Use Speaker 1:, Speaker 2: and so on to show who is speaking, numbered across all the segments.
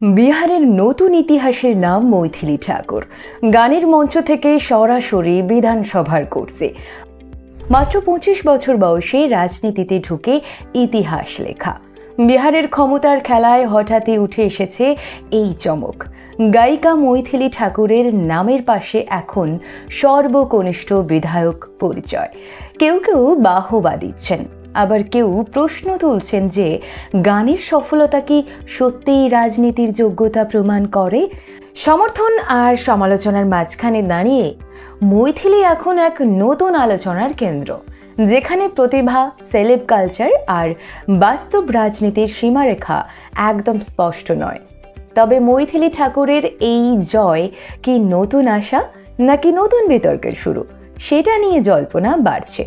Speaker 1: বিহারের নতুন ইতিহাসের নাম মৈথিলি ঠাকুর। গানের মঞ্চ থেকে সরাসরি বিধানসভার করছে মাত্র পঁচিশ বছর বয়সে রাজনীতিতে ঢুকে ইতিহাস লেখা। বিহারের ক্ষমতার খেলায় হঠাৎই উঠে এসেছে এই চমক। গায়িকা মৈথিলি ঠাকুরের নামের পাশে এখন সর্বকনিষ্ঠ বিধায়ক পরিচয়। কেউ কেউ বাহবা দিচ্ছেন। আবার কেউ প্রশ্ন তুলছেন যে, গানের সফলতা কি সত্যিই রাজনীতির যোগ্যতা প্রমাণ করে? সমর্থন আর সমালোচনার মাঝখানে দাঁড়িয়ে মৈথিলি এখন এক নতুন আলোচনার কেন্দ্র, যেখানে প্রতিভা, সেলেব কালচার আর বাস্তব রাজনীতির সীমারেখা একদম স্পষ্ট নয়। তবে মৈথিলি ঠাকুরের এই জয় কি নতুন আশা নাকি নতুন বিতর্কের শুরু? সেটা নিয়ে জল্পনা বাড়ছে।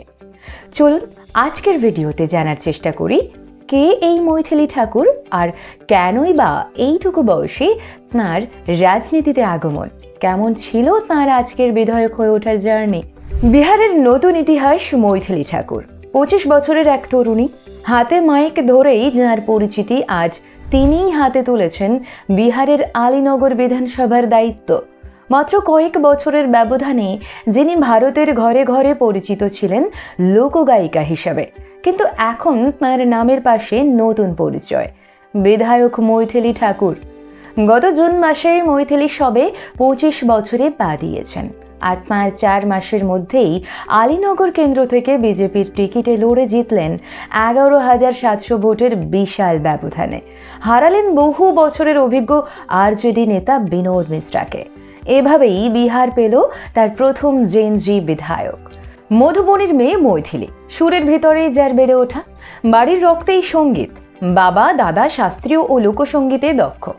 Speaker 1: চলুন আজকের ভিডিওতে জানার চেষ্টা করি, কে এই মৈথিলি ঠাকুর আর কেনই বা এইটুকু বয়সে তাঁর রাজনীতিতে আগমন? কেমন ছিল তাঁর আজকের বিধায়ক হয়ে ওঠার জার্নি? বিহারের নতুন ইতিহাস মৈথিলি ঠাকুর। পঁচিশ বছরের এক তরুণী। হাতে মাইক ধরেই যার পরিচিতি আজ তিনিই হাতে তুলেছেন বিহারের আলীনগর বিধানসভার দায়িত্ব। মাত্র কয়েক বছরের ব্যবধানে যিনি ভারতের ঘরে ঘরে পরিচিত ছিলেন লোকগায়িকা হিসাবে। কিন্তু এখন তাঁর নামের পাশে নতুন পরিচয়। বিধায়ক মৈথিলি ঠাকুর। গত জুন মাসে মৈথিলি সবে পঁচিশ বছরে পা দিয়েছেন। আর তাঁর চার মাসের মধ্যেই আলীনগর কেন্দ্র থেকে বিজেপির টিকিটে লড়ে জিতলেন এগারো হাজার সাতশো ভোটের বিশাল ব্যবধানে। হারালেন বহু বছরের অভিজ্ঞ আরজেডি নেতা বিনোদ মিশ্রাকে। এভাবেই বিহার পেল তার প্রথম জেনজি বিধায়ক। মধুবনের মেয়ে মৈথিলি, সুরের ভিতরেই যার বেড়ে ওঠা। বাড়ির রক্তেই সংগীত। বাবা, দাদা শাস্ত্রীয় ও লোকসঙ্গীতে দক্ষ।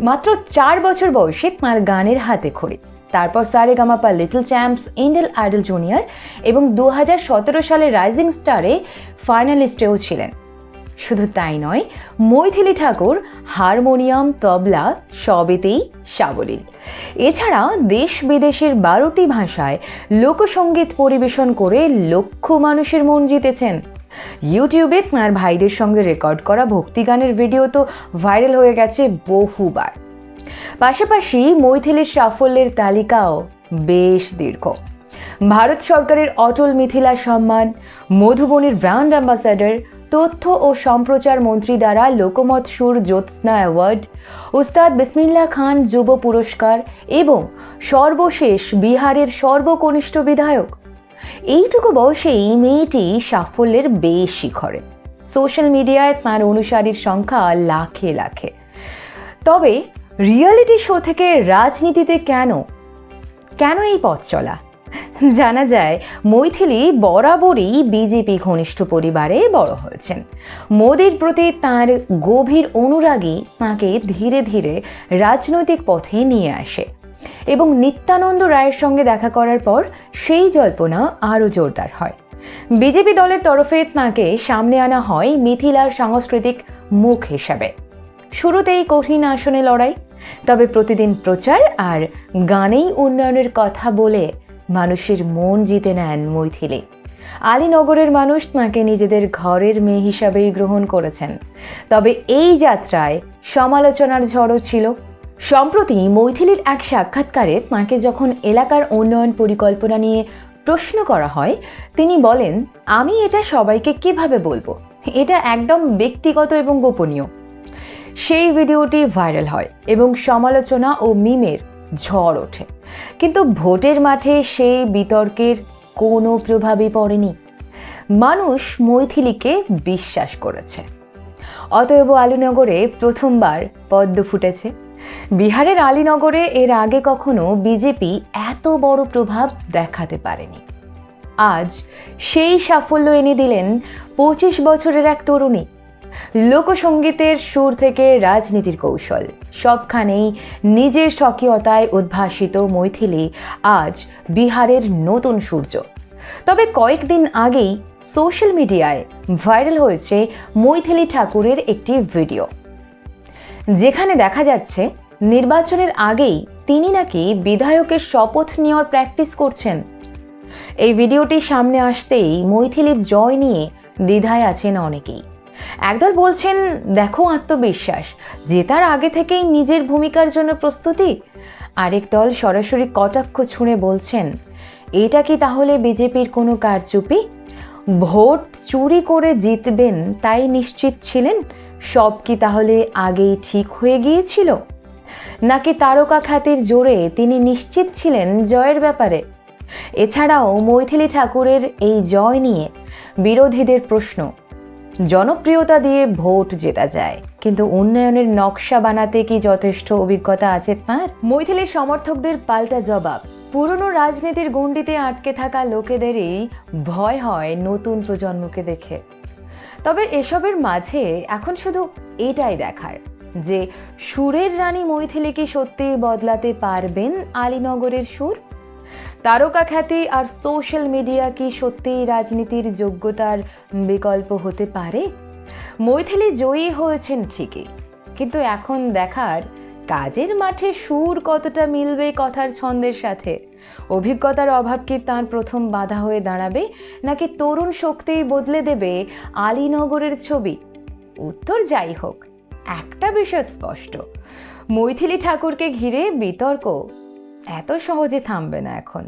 Speaker 1: মাত্র চার বছর বয়সে তাঁর গানের হাতে খড়ি। তারপর Sa Re Ga Ma Pa little champs, Indian idol junior এবং দু হাজার সতেরো সালে রাইজিং স্টারে ফাইনালিস্টেও ছিলেন। শুধু তাই নয়, মৈথিলি ঠাকুর, হারমোনিয়াম, তবলা সবেতেই সাবলীল। এছাড়া দেশ বিদেশের বারোটি ভাষায় লোকসঙ্গীত পরিবেশন করে লক্ষ মানুষের মন জিতেছেন। ইউটিউবে তাঁর ভাইদের সঙ্গে রেকর্ড করা ভক্তিগানের ভিডিও তো ভাইরাল হয়ে গেছে বহুবার। পাশাপাশি মৈথিলের সাফল্যের তালিকাও বেশ দীর্ঘ। ভারত সরকারের অটল মিথিলা সম্মান, মধুবনীর ব্র্যান্ড অ্যাম্বাসাডর তথ্য ও সম্প্রচার মন্ত্রী দ্বারা লোকমত সুর জ্যোৎস্না অ্যাওয়ার্ড, উস্তাদ বিসমিল্লা খান যুব পুরস্কার এবং সর্বশেষ বিহারের সর্বকনিষ্ঠ বিধায়ক। এইটুকু বয়সেই মেয়েটি সাফল্যের বেশ শিখরে। সোশ্যাল মিডিয়ায় তাঁর অনুসারীর সংখ্যা লাখে লাখে। তবে রিয়েলিটি শো থেকে রাজনীতিতে কেন কেন এই পথ চলা? জানা যায়, মৈথিলি বরাবরই বিজেপি ঘনিষ্ঠ পরিবারে বড় হয়েছেন। মোদির প্রতি তার গভীর অনুরাগী তাঁকে ধীরে ধীরে রাজনৈতিক পথে নিয়ে আসে এবং নিত্যানন্দ রায়ের সঙ্গে দেখা করার পর সেই জল্পনা আরও জোরদার হয়। বিজেপি দলের তরফে তাঁকে সামনে আনা হয় মিথিলার সাংস্কৃতিক মুখ হিসাবে। শুরুতেই কঠিন আসনে লড়াই, তবে প্রতিদিন প্রচার আর গানেই উন্নয়নের কথা বলে মানুষের মন জিতে নেন মৈথিলি। আলীনগরের মানুষ তাঁকে নিজেদের ঘরের মেয়ে হিসাবেই গ্রহণ করেছেন। তবে এই যাত্রায় সমালোচনার ঝড়ও ছিল। সম্প্রতি মৈথিলির এক সাক্ষাৎকারে তাঁকে যখন এলাকার উন্নয়ন পরিকল্পনা নিয়ে প্রশ্ন করা হয়, তিনি বলেন, আমি এটা সবাইকে কীভাবে বলব? এটা একদম ব্যক্তিগত এবং গোপনীয়। সেই ভিডিওটি ভাইরাল হয় এবং সমালোচনা ও মিমের ঝড় ওঠে। কিন্তু ভোটের মাঠে সেই বিতর্কের কোনো প্রভাবই পড়েনি। মানুষ মৈথিলিকে বিশ্বাস করেছে। অতএব আলীনগরে প্রথমবার পদ্ম ফুটেছে। বিহারের আলীনগরে এর আগে কখনো বিজেপি এত বড় প্রভাব দেখাতে পারেনি। আজ সেই সাফল্য এনে দিলেন পঁচিশ বছরের এক তরুণী। লোকসঙ্গীতের সুর থেকে রাজনীতির কৌশল। সবখানেই নিজের স্বকীয়তায় উদ্ভাসিত মৈথিলি আজ বিহারের নতুন সূর্য। তবে কয়েকদিন আগেই সোশ্যাল মিডিয়ায় ভাইরাল হয়েছে মৈথিলি ঠাকুরের একটি ভিডিও। যেখানে দেখা যাচ্ছে, নির্বাচনের আগেই তিনি নাকি বিধায়কের শপথ নেওয়ার প্র্যাকটিস করছেন। এই ভিডিওটি সামনে আসতেই মৈথিলির জয় নিয়ে দ্বিধায় আছেন অনেকেই। একদল বলছেন, দেখো আত্মবিশ্বাস জেতার আগে থেকেই নিজের ভূমিকার জন্য প্রস্তুতি। আরেক দল সরাসরি কটাক্ষ ছুঁড়ে বলছেন, এটা কি তাহলে বিজেপির কোনো কারচুপি? ভোট চুরি করে জিতবেন তাই নিশ্চিত ছিলেন? সব কি তাহলে আগেই ঠিক হয়ে গিয়েছিল? নাকি তারকা খ্যাতির জোরে তিনি নিশ্চিত ছিলেন জয়ের ব্যাপারে? এছাড়াও মৈথিলী ঠাকুরের এই জয় নিয়ে বিরোধীদের প্রশ্ন জনপ্রিয়তা দিয়ে ভোট জেতা যায়। কিন্তু উন্নয়নের নকশা বানাতে কি যথেষ্ট অভিজ্ঞতা আছে তাঁর? মৈথিলীর সমর্থকদের পাল্টা জবাব। পুরনো রাজনীতির গণ্ডিতে আটকে থাকা লোকেদেরই ভয় হয় নতুন প্রজন্মকে দেখে। তবে এসবের মাঝে এখন শুধু এটাই দেখার যে সুরের রানী মৈথিলি কি সত্যি বদলাতে পারবেন আলীনগরের সুর? তারকা খ্যাতি আর সোশ্যাল মিডিয়া কি সত্যিই রাজনীতির যোগ্যতার বিকল্প হতে পারে? মৈথিলি জয়ী হয়েছেন ঠিকই, কিন্তু এখন দেখার কাজের মাঠে সুর কতটা মিলবে কথার ছন্দের সাথে? অভিজ্ঞতার অভাব কি তাঁর প্রথম বাধা হয়ে দাঁড়াবে? নাকি তরুণ শক্তিই বদলে দেবে আলীনগরের ছবি? উত্তর যাই হোক, একটা বিষয় স্পষ্ট। মৈথিলি ঠাকুরকে ঘিরে বিতর্ক এত সহজে থামবে না এখন।